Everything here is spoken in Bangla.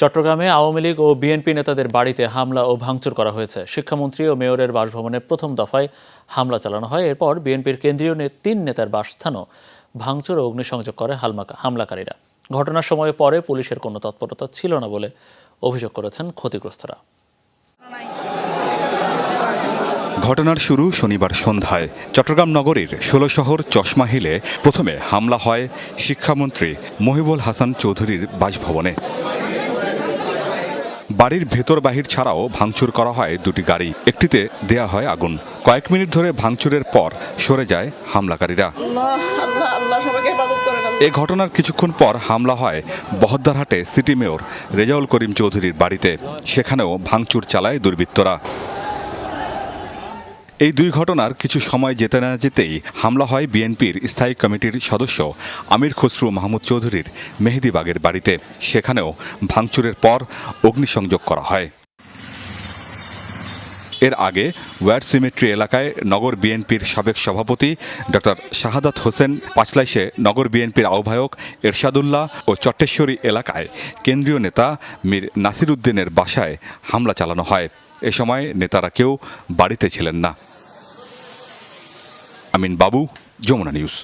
চট্টগ্রামে আওয়ামী লীগ ও বিএনপি নেতাদের বাড়িতে হামলা ও ভাঙচুর করা হয়েছে। শিক্ষামন্ত্রী ও মেয়রের বাসভবনে প্রথম দফায় হামলা চালানো হয়। এরপর বিএনপির কেন্দ্রীয় তিন নেতার বাসস্থানও ভাঙচুর ও অগ্নিসংযোগ করে হামলাকারীরা। ঘটনার সময় পরে পুলিশের কোনো তৎপরতা ছিল না বলে অভিযোগ করেছেন ক্ষতিগ্রস্তরা। ঘটনার শুরু শনিবার সন্ধ্যায়। চট্টগ্রাম নগরীর ষোলো শহর চশমা হিলে প্রথমে হামলা হয় শিক্ষামন্ত্রী মহিবুল হাসান চৌধুরীর বাসভবনে। বাড়ির ভেতর বাহির ছাড়াও ভাঙচুর করা হয় দুটি গাড়ি। একটিতে দেয়া হয় আগুন। কয়েক মিনিট ধরে ভাঙচুরের পর সরে যায় হামলাকারীরা। এ ঘটনার কিছুক্ষণ পর হামলা হয় বহদ্দারহাটে সিটি মেয়র রেজাউল করিম চৌধুরীর বাড়িতে। সেখানেও ভাঙচুর চালায় দুর্বৃত্তরা। এই দুই ঘটনার কিছু সময় যেতে না যেতেই হামলা হয় বিএনপির স্থায়ী কমিটির সদস্য আমির খসরু মাহমুদ চৌধুরীর মেহেদিবাগের বাড়িতে। সেখানেও ভাঙচুরের পর অগ্নিসংযোগ করা হয়। এর আগে ওয়ার সিমেট্রি এলাকায় নগর বিএনপির সাবেক সভাপতি ডক্টর শাহাদাত হোসেন পাঁচলাইশে নগর বিএনপির আহ্বায়ক এরশাদুল্লাহ ও চট্টেশ্বরী এলাকায় কেন্দ্রীয় নেতা মীর নাসির উদ্দিনের বাসায় হামলা চালানো হয়। এ সময় নেতারা কেউ বাড়িতে ছিলেন না। আমিন বাবু যমুনা নিউজ।